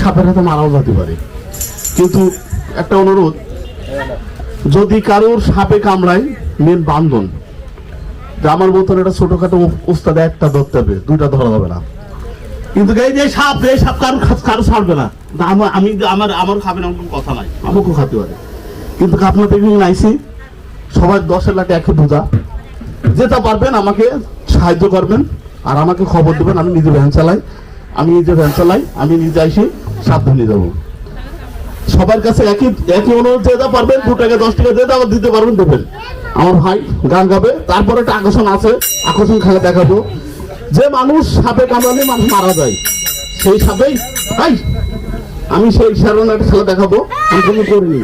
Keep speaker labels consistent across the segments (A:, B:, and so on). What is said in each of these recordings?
A: সাপের হাতে মারাও যেতে পারে। কিন্তু একটা অনুরোধ, যদি কারোর সাপে কামড়ায় মেন বান্ধন আমার মতন একটা ছোটখাটো উস্তাদে একটা ধরতে হবে, দুইটা ধরা যাবে না। কিন্তু এই যে সাপ এই সাপ কারও কারও ছাড়বে না। আমার আমি আমার আমার খাবে না কোনো কথা নাই, আমাকেও খাতে পারে। কিন্তু আপনার দেখবেন নাইছি সবাই দশের লাটে একে বোঝা। যেটা পারবেন আমাকে সাহায্য করবেন, আর আমাকে খবর দেবেন, আমি নিজে ভ্যান চালাই। আমি নিজে ভ্যান চালাই, আমি নিজে এসে সাবধানে যাব। সবার কাছে একই একই অনুরোধ যেটা পারবেন, দু টাকা, দশ টাকা যেটা আবার দিতে পারবেন, দেবেন। আমার ভাই গান গাবে, তারপরে একটা আকর্ষণ আছে, আকর্ষণ খেলা দেখাবো। যে মানুষ সাপে কামড়ালে মানুষ মারা যায়, সেই সাপেই ভাই আমি সেই সাধারণ একটা খেলা দেখাবো, আমি কোনো করিনি।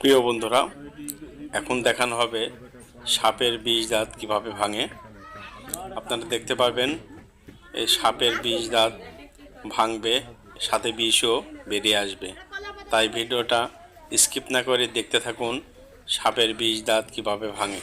B: প্রিয় বন্ধুরা, এখন দেখানো হবে সাপের বিষ দাঁত কীভাবে ভাঙে। আপনারা দেখতে পারবেন, এই সাপের বিষ দাঁত ভাঙবে, সাথে বিষও বেরিয়ে আসবে। তাই ভিডিওটা স্কিপ না করে দেখতে থাকুন, সাপের বিষ দাঁত কীভাবে ভাঙে।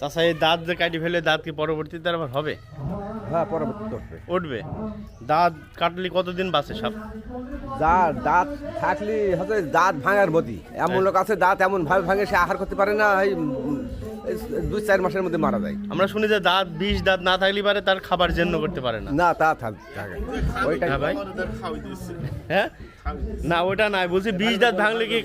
B: চাষা এই দাঁত যে কাটি ফেলে দাঁত কি পরবর্তীতে আবার হবে?
C: হ্যাঁ পরবর্তীতে উঠবে।
B: উঠবে? দাঁত কাটলে কতদিন বাঁচে সাপ
C: যা দাঁত থাকলে হচ্ছে দাঁত ভাঙার মতি এমন লোক আছে দাঁত এমন ভাবে ভাঙে সে আহার করতে পারে না এই দুই চার মাসের মধ্যে মারা যায়।
B: আমরা শুনি যে দাঁত বিষ দাঁত না থাকলে পারে তার খাবার জন্য করতে পারে না।
C: না তা থাকে ওইটাই।
B: হ্যাঁ ভাই। হ্যাঁ? না ওটা নাই বলছি বিষ দাঁত ভাঙলে কি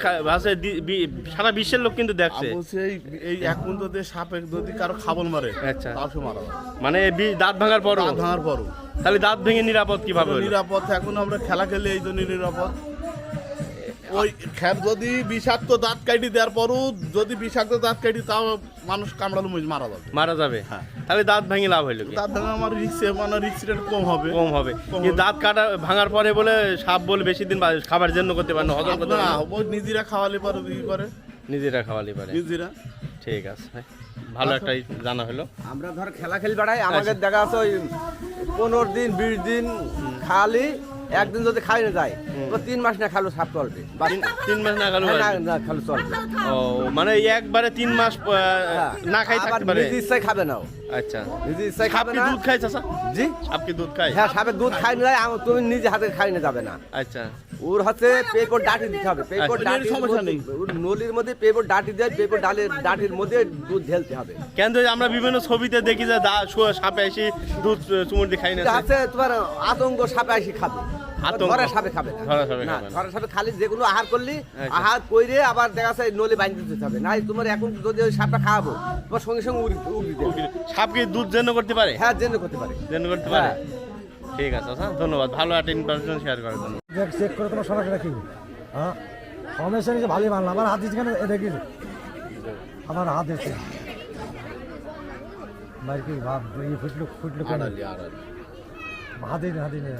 B: বি- সারা বিশ্বের লোক কিন্তু দেখছে।
D: এই এই এক পর্যন্ত দিয়ে সাপে যদি কারও খাবল মারে
B: আচ্ছা।
D: মারা
B: মানে এই দাঁত ভাঙার পরও?
D: দাঁত ভাঙার পরও।
B: তাহলে দাঁত ভেঙে নিরাপদ কীভাবে
D: নিরাপদ এখন আমরা খেলা খেলে এই জন্য নিরাপদ। ওই খের যদি বিষাক্ত দাঁত কাটি দেওয়ার পরও যদি বিষাক্ত দাঁত কাটি তাও মানুষ কামড়ালে মুজ মারা যাবে।
B: মারা যাবে?
D: হ্যাঁ।
B: তাহলে দাঁত ভেঙে লাভ হইল
D: দাঁত ভাঙা আমার রিক্সে মানে রিক্স রেট কম হবে।
B: কম হবে। কিন্তু দাঁত কাটা ভাঙার পরে বলে সাপ বলে বেশি দিন খাবার জন্য করতে পারে না হজম করতে
D: না
B: পারে
D: নিজেরা খাওয়ালে পারে করে
B: নিজেরা খাওয়ালে পারে।
D: নিজেরা।
B: ঠিক আছে ভাই। ভালো একটা জানা হলো।
C: আমরা ধর খেলা খেল বেড়াই আমাদের দেখা আছে ওই পনেরো দিন বিশ দিন খালি একদিন যদি খাই না যায় তো তিন মাস না খালো সাপ চলবে।
B: তিন- মাস না খালো
C: হ্যাঁ, না খালো চলবে।
B: ও মানে একবারে তিন মাস
C: হ্যাঁ।
B: না খাই থাকতে পারে।
C: নিজে ইচ্ছায় খাবে না
B: আচ্ছা।
C: নিজে ইচ্ছায় খাবে না।
B: দুধ খায় চাচা
C: জি?
B: সাপ কি দুধ খায়?
C: হ্যাঁ সাপের দুধ খাই না যায় আম- তুমি নিজে হাতে খাই না যাবে না।
B: আচ্ছা।
C: ওর হাতে পেপর ডাটি দিতে হবে। পেপর
B: আচ্ছা,
C: ডাটির
D: সমস্যা নেই।
C: ওর নলির মধ্যে পেপর ডাটি দেয় পেপর ডালের ডাটির মধ্যে দুধ ঢেলতে হবে।
B: কেন যে আমরা বিভিন্ন ছবিতে দেখি যে সাপে এসে দুধ চুমুর দিয়ে খাই না
C: আছে তোমার আতঙ্ক সাপে আসি খাবে? ধরা সাপে খাবে না।
B: ধরা সাপে
C: না
B: না।
C: খালি যেগুলো আহার করলি। আহার কইরে আবার দেখা যায় নলি বাইন্ধে দিতে হবে। নাই তোমার এখন যদি ওই সাপটা খাওয়াবো তোমার সঙ্গে সঙ্গে উড়ি উড়ি দেবে।
B: সাপ কি দুধ জন্য করতে পারে?
C: হ্যাঁ জেনে করতে পারে।
B: জন্য করতে পারে?
C: হ্যাঁ।
B: ঠিক আছে আচ্ছা ধন্যবাদ। ভালো একটা ইনফরমেশন শেয়ার করার জন্য।
E: চেক করে তোমার সমস্যা কি হ্যাঁ? সমস্যা নিয়ে ভালোই মানলাম। আমার হাত দিচ্ছি কেন? দেখি। আমার হাত এসে মার্কির ভাব ফুটলো ফুটলো কেন? হাতে হাতে নিয়ে